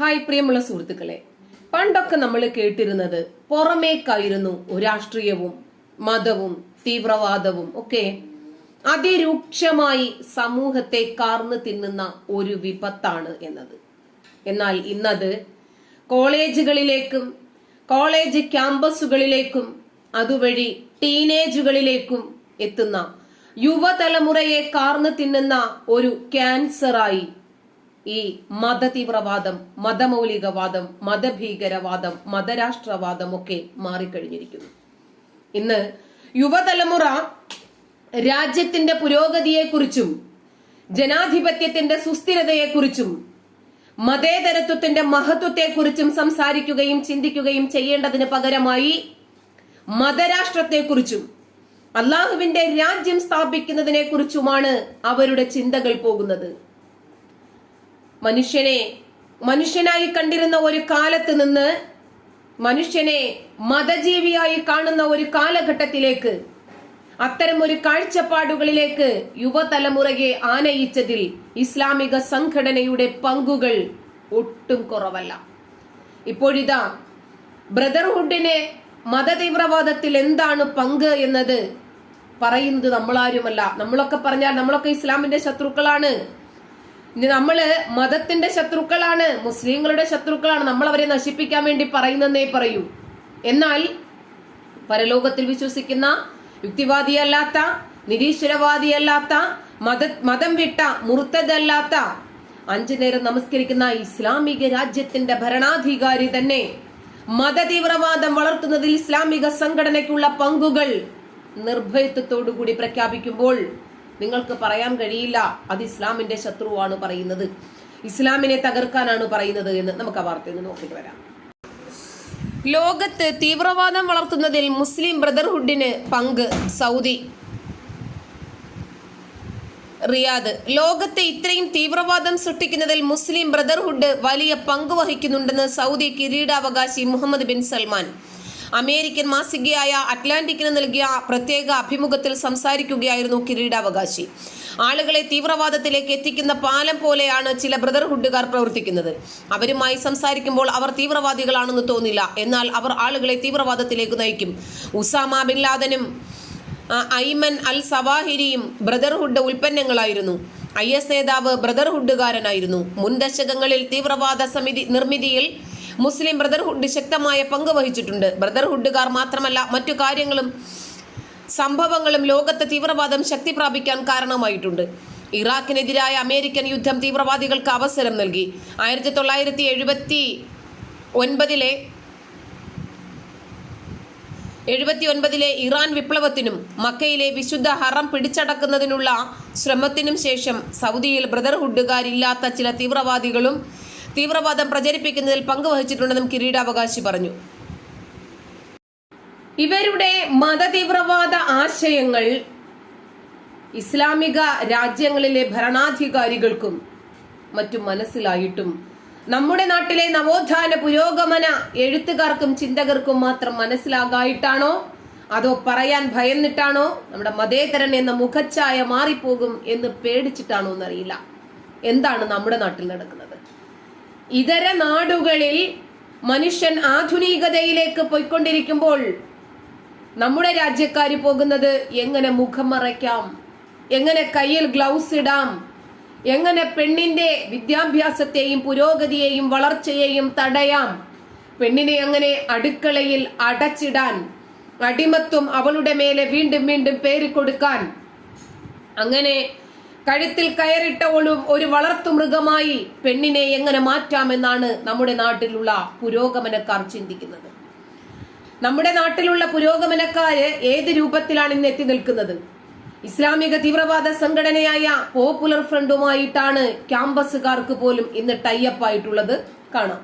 Hi പ്രിയമുള്ള സുഹൃത്തുക്കളെ. പണ്ടൊക്കെ നമ്മൾ കേട്ടിരുന്നത് പുറമേക്കായിരുന്നു രാഷ്ട്രീയവും മതവും തീവ്രവാദവും ഒക്കെ അതിരൂക്ഷമായി സമൂഹത്തെ കാർന്നു തിന്നുന്ന ഒരു വിപത്താണ് എന്നത്. എന്നാൽ ഇന്നത് കോളേജുകളിലേക്കും കോളേജ് ക്യാമ്പസുകളിലേക്കും അതുവഴി ടീനേജുകളിലേക്കും എത്തുന്ന യുവതലമുറയെ കാർന്നു തിന്നുന്ന ഒരു ക്യാൻസറായി ഈ മതതീവ്രവാദം മതമൗലികവാദം മതഭീകരവാദം മതരാഷ്ട്രവാദം ഒക്കെ മാറിക്കഴിഞ്ഞിരിക്കുന്നു. ഇന്ന് യുവതലമുറ രാജ്യത്തിന്റെ പുരോഗതിയെക്കുറിച്ചും ജനാധിപത്യത്തിന്റെ സുസ്ഥിരതയെക്കുറിച്ചും മതേതരത്വത്തിന്റെ മഹത്വത്തെക്കുറിച്ചും സംസാരിക്കുകയും ചിന്തിക്കുകയും ചെയ്യേണ്ടതിന് പകരമായി മതരാഷ്ട്രത്തെക്കുറിച്ചും അള്ളാഹുവിന്റെ രാജ്യം സ്ഥാപിക്കുന്നതിനെക്കുറിച്ചുമാണ് അവരുടെ ചിന്തകൾ പോകുന്നത്. മനുഷ്യനെ മനുഷ്യനായി കണ്ടിരുന്ന ഒരു കാലത്ത് നിന്ന് മനുഷ്യനെ മതജീവിയായി കാണുന്ന ഒരു കാലഘട്ടത്തിലേക്ക് അത്തരം ഒരു കാഴ്ചപ്പാടുകളിലേക്ക് യുവതലമുറയെ ആനയിച്ചതിൽ ഇസ്ലാമിക സംഘടനയുടെ പങ്കുകൾ ഒട്ടും കുറവല്ല. ഇപ്പോഴിതാ ബ്രദർഹുഡിനെ മതതീവ്രവാദത്തിൽ എന്താണ് പങ്ക് എന്നത് പറയുന്നത് നമ്മളാരുമല്ല. നമ്മളൊക്കെ പറഞ്ഞാൽ നമ്മളൊക്കെ ഇസ്ലാമിന്റെ ശത്രുക്കളാണ്. ഇനി നമ്മൾ മതത്തിന്റെ ശത്രുക്കളാണ് മുസ്ലിങ്ങളുടെ ശത്രുക്കളാണ് നമ്മൾ അവരെ നശിപ്പിക്കാൻ വേണ്ടി പറയുന്നതേ പറയൂ. എന്നാൽ പരലോകത്തിൽ വിശ്വസിക്കുന്ന യുക്തിവാദിയല്ലാത്ത നിരീശ്വരവാദിയല്ലാത്ത മത മതം വിട്ട മുറുത്തതല്ലാത്ത അഞ്ചു നേരം നമസ്കരിക്കുന്ന ഇസ്ലാമിക രാജ്യത്തിന്റെ ഭരണാധികാരി തന്നെ മതതീവ്രവാദം വളർത്തുന്നതിൽ ഇസ്ലാമിക സംഘടനയ്ക്കുള്ള പങ്കുകൾ നിർഭയത്വത്തോടുകൂടി പ്രഖ്യാപിക്കുമ്പോൾ നിങ്ങൾക്ക് പറയാൻ കഴിയില്ല. അത് ഇസ്ലാമിന്റെ ശത്രുവാണ് പറയുന്നത്. ഇസ്ലാമിനെ തകർക്കാനാണ് പറയുന്നത് എന്ന് നമുക്ക് ആ വാർത്തയിൽ നോക്കിയിട്ട് വരാം. ലോകത്ത് തീവ്രവാദം വളർത്തുന്നതിൽ മുസ്ലിം ബ്രദർഹുഡിന് പങ്ക് സൗദി. റിയാദ് ലോകത്തെ ഇത്രയും തീവ്രവാദം സൃഷ്ടിക്കുന്നതിൽ മുസ്ലിം ബ്രദർഹുഡ് വലിയ പങ്ക് വഹിക്കുന്നുണ്ടെന്ന് സൗദി കിരീടാവകാശി മുഹമ്മദ് ബിൻ സൽമാൻ. അമേരിക്കൻ മാസികയായ അറ്റ്ലാന്റിക്കിന് നൽകിയ പ്രത്യേക അഭിമുഖത്തിൽ സംസാരിക്കുകയായിരുന്നു കിരീടാവകാശി. ആളുകളെ തീവ്രവാദത്തിലേക്ക് എത്തിക്കുന്ന പാലം പോലെയാണ് ചില ബ്രദർഹുഡുകാർ പ്രവർത്തിക്കുന്നത്. അവരുമായി സംസാരിക്കുമ്പോൾ അവർ തീവ്രവാദികളാണെന്ന് തോന്നില്ല. എന്നാൽ അവർ ആളുകളെ തീവ്രവാദത്തിലേക്ക് നയിക്കും. ഉസാമ ബിൻ ലാദനും ഐമൻ അൽ സവാഹിരിയും ബ്രദർഹുഡ് ഉൽപ്പന്നങ്ങളായിരുന്നു. ഐ എസ് നേതാവ് ബ്രദർഹുഡുകാരനായിരുന്നു. മുൻ ദശകങ്ങളിൽ തീവ്രവാദ സമിതി നിർമ്മിതിയിൽ മുസ്ലിം ബ്രദർഹുഡ് ശക്തമായ പങ്ക് വഹിച്ചിട്ടുണ്ട്. ബ്രദർഹുഡുകാർ മാത്രമല്ല മറ്റു കാര്യങ്ങളും സംഭവങ്ങളും ലോകത്തെ തീവ്രവാദം ശക്തി പ്രാപിക്കാൻ കാരണമായിട്ടുണ്ട്. ഇറാഖിനെതിരായ അമേരിക്കൻ യുദ്ധം തീവ്രവാദികൾക്ക് അവസരം നൽകി. ആയിരത്തി തൊള്ളായിരത്തി എഴുപത്തി ഒൻപതിലെ എഴുപത്തി ഒൻപതിലെ ഇറാൻ വിപ്ലവത്തിനും മക്കയിലെ വിശുദ്ധ ഹറം പിടിച്ചടക്കുന്നതിനുള്ള ശ്രമത്തിനും ശേഷം സൗദിയിൽ ബ്രദർഹുഡുകാരില്ലാത്ത ചില തീവ്രവാദികളും തീവ്രവാദം പ്രചരിപ്പിക്കുന്നതിൽ പങ്കുവഹിച്ചിട്ടുണ്ടെന്നും കിരീടാവകാശി പറഞ്ഞു. ഇവരുടെ മതതീവ്രവാദ ആശയങ്ങൾ ഇസ്ലാമിക രാജ്യങ്ങളിലെ ഭരണാധികാരികൾക്കും മറ്റും മനസ്സിലായിട്ടും നമ്മുടെ നാട്ടിലെ നവോത്ഥാന പുരോഗമന എഴുത്തുകാർക്കും ചിന്തകർക്കും മാത്രം മനസ്സിലാകായിട്ടാണോ? അതോ പറയാൻ ഭയന്നിട്ടാണോ? നമ്മുടെ മതേതരൻ എന്ന മുഖച്ഛായ മാറിപ്പോകും എന്ന് പേടിച്ചിട്ടാണോ എന്നറിയില്ല. എന്താണ് നമ്മുടെ നാട്ടിൽ നടക്കുന്നത്? ഇതര നാടുകളിൽ മനുഷ്യൻ ആധുനികതയിലേക്ക് പോയിക്കൊണ്ടിരിക്കുമ്പോൾ നമ്മുടെ രാജ്യക്കാർ പോകുന്നത് എങ്ങനെ മുഖം മറയ്ക്കാം? എങ്ങനെ കയ്യിൽ ഗ്ലൗസ് ഇടാം? എങ്ങനെ പെണ്ണിന്റെ വിദ്യാഭ്യാസത്തെയും പുരോഗതിയെയും വളർച്ചയെയും തടയാം? പെണ്ണിനെ അങ്ങനെ അടുക്കളയിൽ അടച്ചിടാൻ അടിമത്വം അവളുടെ മേലെ വീണ്ടും വീണ്ടും പേര് കൊടുക്കാൻ അങ്ങനെ കഴുത്തിൽ കയറിട്ട ഒരു വളർത്തു മൃഗമായി പെണ്ണിനെ എങ്ങനെ മാറ്റാമെന്നാണ് നമ്മുടെ നാട്ടിലുള്ള പുരോഗമനക്കാർ ചിന്തിക്കുന്നത്. നമ്മുടെ നാട്ടിലുള്ള പുരോഗമനക്കാര് ഏത് രൂപത്തിലാണ് ഇന്ന് എത്തി നിൽക്കുന്നത്? ഇസ്ലാമിക തീവ്രവാദ സംഘടനയായ പോപ്പുലർ ഫ്രണ്ടുമായിട്ടാണ് ക്യാമ്പസുകാർക്ക് പോലും ഇന്ന് ടൈപ്പ് ആയിട്ടുള്ളത് കാണാം.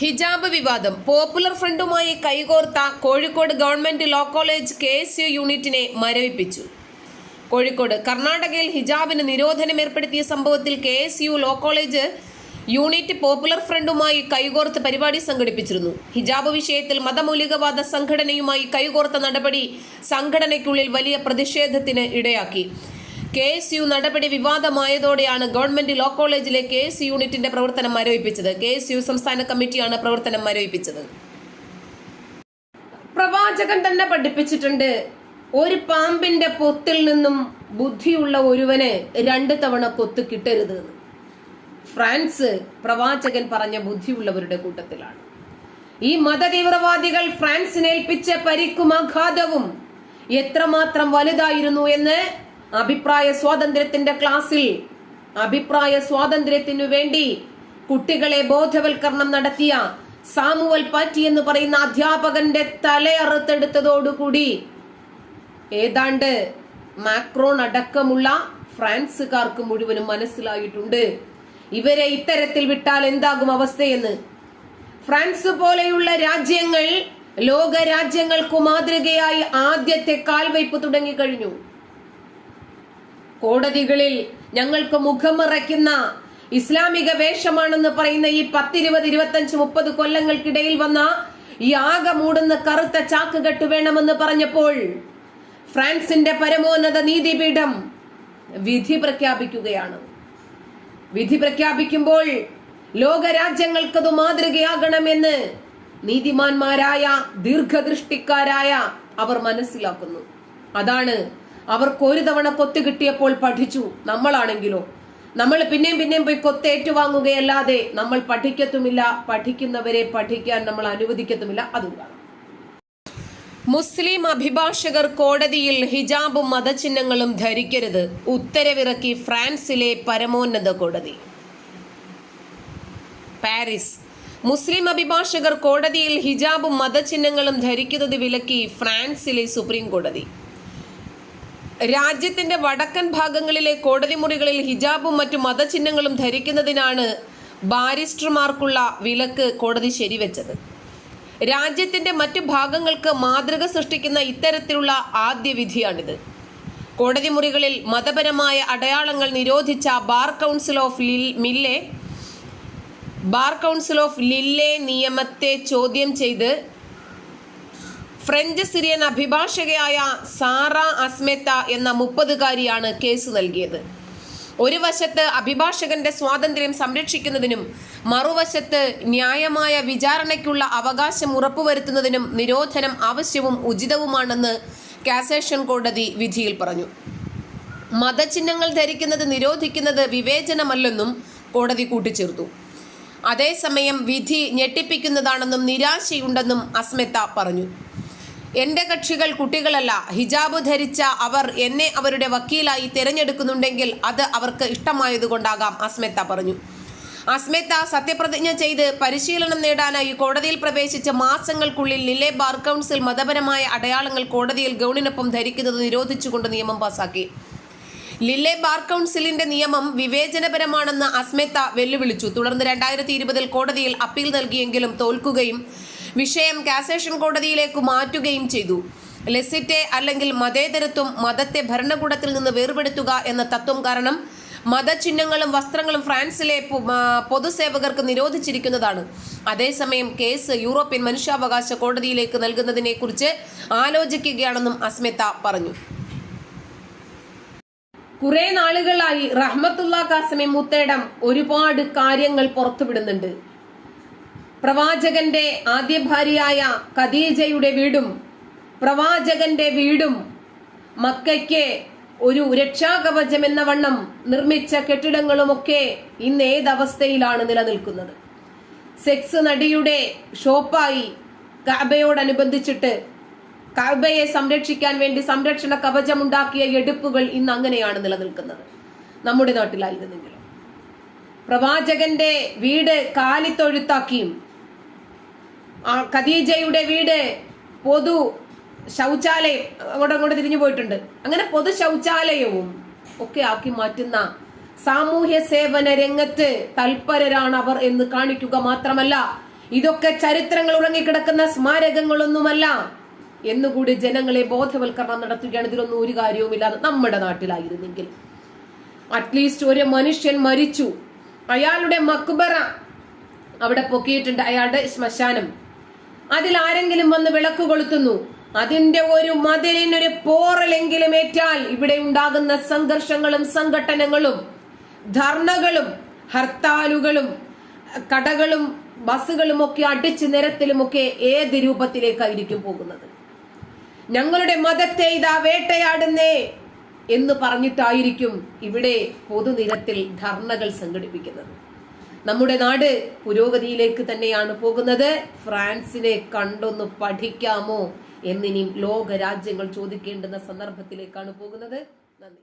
ഹിജാബ് വിവാദം. പോപ്പുലർ ഫ്രണ്ടുമായി കൈകോർത്ത Kozhikode government law college K യൂണിറ്റിനെ മരവിപ്പിച്ചു. കോഴിക്കോട്. കർണാടകയിൽ ഹിജാബിന് നിരോധനം ഏർപ്പെടുത്തിയ സംഭവത്തിൽ K S U law college unit popular ഫ്രണ്ടുമായി കൈകോർത്ത് പരിപാടി സംഘടിപ്പിച്ചിരുന്നു. ഹിജാബ് വിഷയത്തിൽ മതമൗലികവാദ സംഘടനയുമായി കൈകോർത്ത നടപടി സംഘടനയ്ക്കുള്ളിൽ വലിയ പ്രതിഷേധത്തിന് ഇടയാക്കി. കെ എസ് യു നടപടി വിവാദമായതോടെയാണ് ഗവൺമെന്റ് ലോ കോളേജിലെ കെ എസ് യൂണിറ്റിന്റെ പ്രവർത്തനം മരവിപ്പിച്ചത്. കെ എസ് യു സംസ്ഥാന കമ്മിറ്റിയാണ് പ്രവർത്തനം മരവിപ്പിച്ചത്. പ്രവാചകൻ തന്നെ പഠിപ്പിച്ചിട്ടുണ്ട്. ഒരു പാമ്പിന്റെ പൊത്തിൽ നിന്നും ബുദ്ധിയുള്ള ഒരുവന് രണ്ട് തവണ കൊത്ത് കിട്ടരുത് ഫ്രാൻസ് പ്രവാചകൻ പറഞ്ഞ ബുദ്ധിയുള്ളവരുടെ കൂട്ടത്തിലാണ്. ഈ മതതീവ്രവാദികൾ ഫ്രാൻസിനെ ഏൽപ്പിച്ച പരിക്കും ആഘാതവും എത്രമാത്രം വലുതായിരുന്നു എന്ന് അഭിപ്രായ സ്വാതന്ത്ര്യത്തിന്റെ ക്ലാസ്സിൽ അഭിപ്രായ സ്വാതന്ത്ര്യത്തിനു വേണ്ടി കുട്ടികളെ ബോധവൽക്കരണം നടത്തിയ സാമുവൽ പാറ്റി എന്ന് പറയുന്ന അധ്യാപകന്റെ തലയറുത്തെടുത്തതോടുകൂടി ഏതാണ്ട് മാക്രോൺ അടക്കമുള്ള ഫ്രാൻസുകാർക്ക് മുഴുവനും മനസ്സിലായിട്ടുണ്ട്. ഇവരെ ഇത്തരത്തിൽ വിട്ടാൽ എന്താകും അവസ്ഥയെന്ന്? ഫ്രാൻസ് പോലെയുള്ള രാജ്യങ്ങൾ ലോക രാജ്യങ്ങൾക്കു മാതൃകയായി ആദ്യത്തെ കാൽവയ്പ് തുടങ്ങിക്കഴിഞ്ഞു. കോടതികളിൽ ഞങ്ങൾക്ക് മുഖമറയ്ക്കുന്ന ഇസ്ലാമിക വേഷമാണെന്ന് പറയുന്ന ഈ പത്തിരുപത് ഇരുപത്തഞ്ച് മുപ്പത് കൊല്ലങ്ങൾക്കിടയിൽ വന്ന ഈ ആകെ മൂടുന്ന കറുത്ത ചാക്കുകെട്ട് വേണമെന്ന് പറഞ്ഞപ്പോൾ ഫ്രാൻസിന്റെ പരമോന്നത നീതിപീഠം വിധി പ്രഖ്യാപിക്കുകയാണ്. വിധി പ്രഖ്യാപിക്കുമ്പോൾ ലോകരാജ്യങ്ങൾക്കത് മാതൃകയാകണമെന്ന് നീതിമാന്മാരായ ദീർഘദൃഷ്ടിക്കാരായ അവർ മനസ്സിലാക്കുന്നു. അതാണ് അവർക്ക് ഒരു തവണ കൊത്തു കിട്ടിയപ്പോൾ പഠിച്ചു. നമ്മളാണെങ്കിലോ? നമ്മൾ പിന്നെയും പിന്നെയും പോയി കൊത്ത് ഏറ്റുവാങ്ങുകയല്ലാതെ നമ്മൾ പഠിക്കത്തുമില്ല. പഠിക്കുന്നവരെ പഠിക്കാൻ നമ്മൾ അനുവദിക്കത്തുമില്ല. അതും കാണാം മുസ്ലിം അഭിഭാഷകർ കോടതിയിൽ ഹിജാബും മതചിഹ്നങ്ങളും ധരിക്കരുത്. ഉത്തരവിറക്കി ഫ്രാൻസിലെ പരമോന്നത കോടതി. പാരീസ്. മുസ്ലിം അഭിഭാഷകർ കോടതിയിൽ ഹിജാബും മതചിഹ്നങ്ങളും ധരിക്കുന്നത് വിലക്കി ഫ്രാൻസിലെ സുപ്രീം കോടതി. രാജ്യത്തിന്റെ വടക്കൻ ഭാഗങ്ങളിലെ കോടതി മുറികളിൽ ഹിജാബും മറ്റു മതചിഹ്നങ്ങളും ധരിക്കുന്നതിനാണ് ബാരിസ്റ്റർമാർക്കുള്ള വിലക്ക് കോടതി ശരിവെച്ചത്. രാജ്യത്തിന്റെ മറ്റു ഭാഗങ്ങൾക്ക് മാതൃക സൃഷ്ടിക്കുന്ന ഇത്തരത്തിലുള്ള ആദ്യ വിധിയാണിത്. കോടതി മുറികളിൽ മതപരമായ അടയാളങ്ങൾ നിരോധിച്ച ബാർ കൗൺസിൽ ഓഫ് ലിൽ മില്ലെ ബാർ കൗൺസിൽ ഓഫ് ലില്ലെ നിയമത്തെ ചോദ്യം ചെയ്ത് ഫ്രഞ്ച് സിറിയൻ അഭിഭാഷകയായ സാറ അസ്മെത്ത എന്ന മുപ്പതുകാരിയാണ് കേസ് നൽകിയത്. ഒരു വശത്ത് അഭിഭാഷകന്റെ സ്വാതന്ത്ര്യം സംരക്ഷിക്കുന്നതിനും മറുവശത്ത് ന്യായമായ വിചാരണയ്ക്കുള്ള അവകാശം ഉറപ്പുവരുത്തുന്നതിനും നിരോധനം ആവശ്യവും ഉചിതവുമാണെന്ന് കാസേഷൻ കോടതി വിധിയിൽ പറഞ്ഞു. മതചിഹ്നങ്ങൾ ധരിക്കുന്നത് നിരോധിക്കുന്നത് വിവേചനമല്ലെന്നും കോടതി കൂട്ടിച്ചേർത്തു. അതേസമയം വിധി ഞെട്ടിപ്പിക്കുന്നതാണെന്നും നിരാശയുണ്ടെന്നും അസ്മിത പറഞ്ഞു. എന്റെ കക്ഷികൾ കുട്ടികളല്ല. ഹിജാബ് ധരിച്ച അവർ എന്നെ അവരുടെ വക്കീലായി തിരഞ്ഞെടുക്കുന്നുണ്ടെങ്കിൽ അത് അവർക്ക് ഇഷ്ടമായതുകൊണ്ടാകാം അസ്മെത്ത പറഞ്ഞു. അസ്മെത്ത സത്യപ്രതിജ്ഞ ചെയ്ത് പരിശീലനം നേടാനായി കോടതിയിൽ പ്രവേശിച്ച മാസങ്ങൾക്കുള്ളിൽ ലിലെ ബാർ കൗൺസിൽ മതപരമായ അടയാളങ്ങൾ കോടതിയിൽ ഗൗണിനൊപ്പം ധരിക്കുന്നത് നിരോധിച്ചുകൊണ്ട് നിയമം പാസാക്കി. ലില്ലെ ബാർ കൗൺസിലിന്റെ നിയമം വിവേചനപരമാണെന്ന് അസ്മെത്ത വെല്ലുവിളിച്ചു. തുടർന്ന് രണ്ടായിരത്തി ഇരുപതിൽ കോടതിയിൽ അപ്പീൽ നൽകിയെങ്കിലും തോൽക്കുകയും വിഷയം കാസേഷൻ കോടതിയിലേക്ക് മാറ്റുകയും ചെയ്തു. ലെസിറ്റെ അല്ലെങ്കിൽ മതേതരത്വം മതത്തെ ഭരണകൂടത്തിൽ നിന്ന് വേർപെടുത്തുക എന്ന തത്വം കാരണം മതചിഹ്നങ്ങളും വസ്ത്രങ്ങളും ഫ്രാൻസിലെ പൊതുസേവകർക്ക് നിരോധിച്ചിരിക്കുന്നതാണ്. അതേസമയം കേസ് യൂറോപ്യൻ മനുഷ്യാവകാശ കോടതിയിലേക്ക് നൽകുന്നതിനെക്കുറിച്ച് ആലോചിക്കുകയാണെന്നും അസ്മിത പറഞ്ഞു. കുറെ നാളുകളായി റഹ്മത്തുള്ള കാസമി മുത്തേടം ഒരുപാട് കാര്യങ്ങൾ പുറത്തുവിടുന്നുണ്ട്. പ്രവാചകന്റെ ആദ്യ ഭാര്യയായ ഖദീജയുടെ വീടും പ്രവാചകന്റെ വീടും മക്കയ്ക്ക് ഒരു രക്ഷാകവചം എന്ന വണ്ണം നിർമ്മിച്ച കെട്ടിടങ്ങളുമൊക്കെ ഇന്ന് ഏതവസ്ഥയിലാണ് നിലനിൽക്കുന്നത്. സെക്സ് നടിയുടെ ഷോപ്പായി കഅബയോടനുബന്ധിച്ചിട്ട് കഅബയെ സംരക്ഷിക്കാൻ വേണ്ടി സംരക്ഷണ കവചമുണ്ടാക്കിയ എടുപ്പുകൾ ഇന്ന് അങ്ങനെയാണ് നിലനിൽക്കുന്നത്. നമ്മുടെ നാട്ടിലായിരുന്നെങ്കിലും പ്രവാചകന്റെ വീട് കാലിത്തൊഴുത്താക്കിയും ഖദീജയുടെ വീട് പൊതു ശൗചാലയം അങ്ങോട്ട് അങ്ങോട്ട് തിരിഞ്ഞു പോയിട്ടുണ്ട്. അങ്ങനെ പൊതു ശൗചാലയവും ഒക്കെ ആക്കി മാറ്റുന്ന സാമൂഹ്യ സേവന രംഗത്ത് തൽപരരാണ് അവർ എന്ന് കാണിക്കുക മാത്രമല്ല ഇതൊക്കെ ചരിത്രങ്ങൾ ഉറങ്ങിക്കിടക്കുന്ന സ്മാരകങ്ങളൊന്നുമല്ല എന്നുകൂടി ജനങ്ങളെ ബോധവൽക്കരണം നടത്തുകയാണ്. ഇതിലൊന്നും ഒരു കാര്യവുമില്ലാതെ നമ്മുടെ നാട്ടിലായിരുന്നെങ്കിൽ. അറ്റ്ലീസ്റ്റ് ഒരു മനുഷ്യൻ മരിച്ചു. അയാളുടെ മക്ബറ അവിടെ പൊക്കിയിട്ടുണ്ട്. അയാളുടെ ശ്മശാനം. അതിൽ ആരെങ്കിലും വന്ന് വിളക്ക് കൊളുത്തുന്നു. അതിന്റെ ഒരു മതിലിനൊരു പോറലെങ്കിലും ഏറ്റാൽ ഇവിടെ ഉണ്ടാകുന്ന സംഘർഷങ്ങളും സംഘട്ടനങ്ങളും ധർണകളും ഹർത്താലുകളും കടകളും ബസ്സുകളും ഒക്കെ അടിച്ചു നിരത്തിലുമൊക്കെ ഏത് രൂപത്തിലേക്കായിരിക്കും പോകുന്നത്? ഞങ്ങളുടെ മതത്തെ ഇതാ വേട്ടയാടുന്നേ എന്ന് പറഞ്ഞിട്ടായിരിക്കും ഇവിടെ പൊതുനിരത്തിൽ ധർണകൾ സംഘടിപ്പിക്കുന്നത്. നമ്മുടെ നാട് പുരോഗതിയിലേക്ക് തന്നെയാണ് പോകുന്നത്. ഫ്രാൻസിനെ കണ്ടൊന്ന് പഠിക്കാമോ എന്നിനി ലോക രാജ്യങ്ങൾ ചോദിക്കേണ്ടുന്ന സന്ദർഭത്തിലേക്കാണ് പോകുന്നത്. നന്ദി.